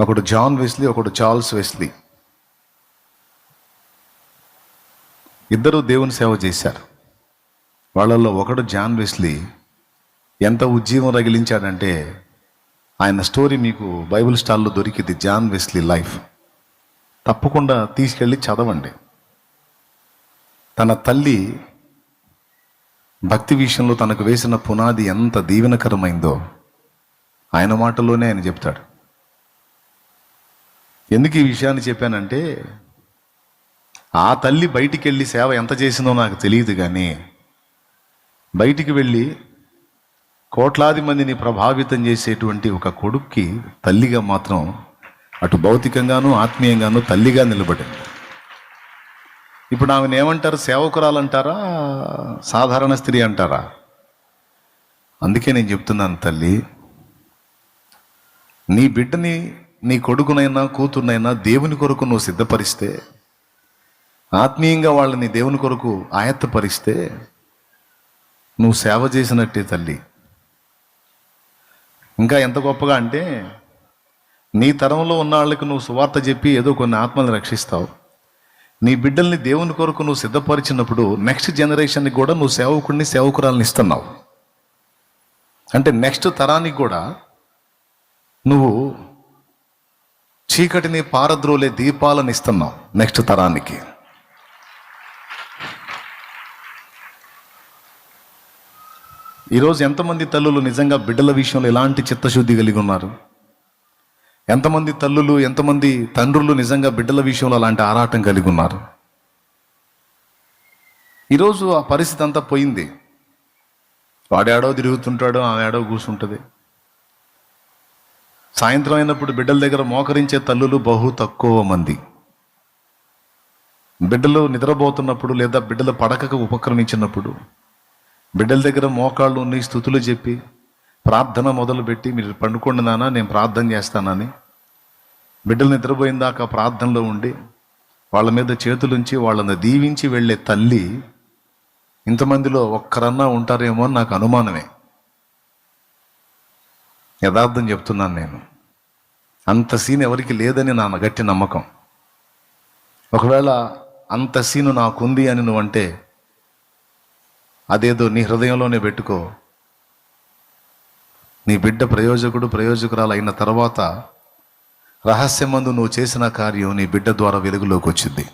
ఒకడు John Wesley ఒకడు Charles Wesley. ఇద్దరు దేవుని సేవ చేశారు. వాళ్ళల్లో ఒకడు జాన్ వెస్లీ ఎంత ఉజ్జీవం రగిలించాడంటే ఆయన స్టోరీ మీకు బైబిల్ స్టాల్లో దొరికింది జాన్ వెస్లీ లైఫ్. తప్పకుండా తీసుకెళ్ళి చదవండి. తన తల్లి భక్తి విషయంలో తనకు వేసిన పునాది ఎంత దీవెనకరమైందో ఆయన మాటలోనే ఆయన చెప్తాడు. ఎందుకు ఈ విషయాన్ని చెప్పానంటే ఆ తల్లి బయటికి వెళ్ళి సేవ ఎంత చేసిందో నాకు తెలియదు కానీ బయటికి వెళ్ళి కోట్లాది మందిని ప్రభావితం చేసేటువంటి ఒక కొడుక్కి తల్లిగా మాత్రం అటు భౌతికంగాను ఆత్మీయంగాను తల్లిగా నిలబడింది. ఇప్పుడు ఆమెను ఏమంటారు సేవకురాలంటారా? సాధారణ స్త్రీ అంటారా? అందుకే నేను చెప్తున్నాను తల్లి నీ బిడ్డని నీ కొడుకునైనా కూతురునైనా దేవుని కొరకు నువ్వు సిద్ధపరిస్తే ఆత్మీయంగా వాళ్ళని దేవుని కొరకు ఆయత్తపరిస్తే నువ్వు సేవ చేసినట్టే తల్లి. ఇంకా ఎంత గొప్పగా అంటే నీ తరంలో ఉన్న వాళ్ళకి నువ్వు సువార్త చెప్పి ఏదో కొన్ని ఆత్మలను రక్షిస్తావు. నీ బిడ్డల్ని దేవుని కొరకు నువ్వు సిద్ధపరిచినప్పుడు నెక్స్ట్ జనరేషన్కి కూడా నువ్వు సేవకుడిని సేవకురాలని ఇస్తున్నావు. అంటే నెక్స్ట్ తరానికి కూడా నువ్వు చీకటిని పారద్రోలే దీపాలను ఇస్తున్నాం నెక్స్ట్ తరానికి. ఈరోజు ఎంతమంది తల్లులు నిజంగా బిడ్డల విషయంలో ఎలాంటి చిత్తశుద్ధి కలిగి ఉన్నారు? ఎంతమంది తల్లులు ఎంతమంది తండ్రులు నిజంగా బిడ్డల విషయంలో అలాంటి ఆరాటం కలిగి ఉన్నారు? ఈరోజు ఆ పరిస్థితి అంతా పోయింది. వాడాడో తిరుగుతుంటాడు ఆమె ఏడో కూర్చుంటుంది సాయంత్రం అయినప్పుడు బిడ్డల దగ్గర మోకరించే తల్లులు బహు తక్కువ మంది. బిడ్డలు నిద్రపోతున్నప్పుడు లేదా బిడ్డల పడకకు ఉపక్రమించినప్పుడు బిడ్డల దగ్గర మోకాళ్ళు ఉన్నాయి స్థుతులు చెప్పి ప్రార్థన మొదలుపెట్టి మీరు పండుకోండి నాన్న నేను ప్రార్థన చేస్తానని. బిడ్డలు నిద్రపోయిన దాకా ప్రార్థనలో ఉండి వాళ్ళ మీద చేతులుంచి వాళ్ళని దీవించి వెళ్ళే తల్లి ఇంతమందిలో ఒక్కరన్నా ఉంటారేమో అని నాకు అనుమానమే. యథార్థం చెప్తున్నాను నేను. అంత సీన్ ఎవరికి లేదని నా గట్టి నమ్మకం. ఒకవేళ అంత సీను నాకుంది అని నువ్వు అంటే అదేదో నీ హృదయంలోనే పెట్టుకో. నీ బిడ్డ ప్రయోజకుడు ప్రయోజకురాలు అయిన తర్వాత రహస్యమందు నువ్వు చేసిన కార్యం నీ బిడ్డ ద్వారా వెలుగులోకి వచ్చింది.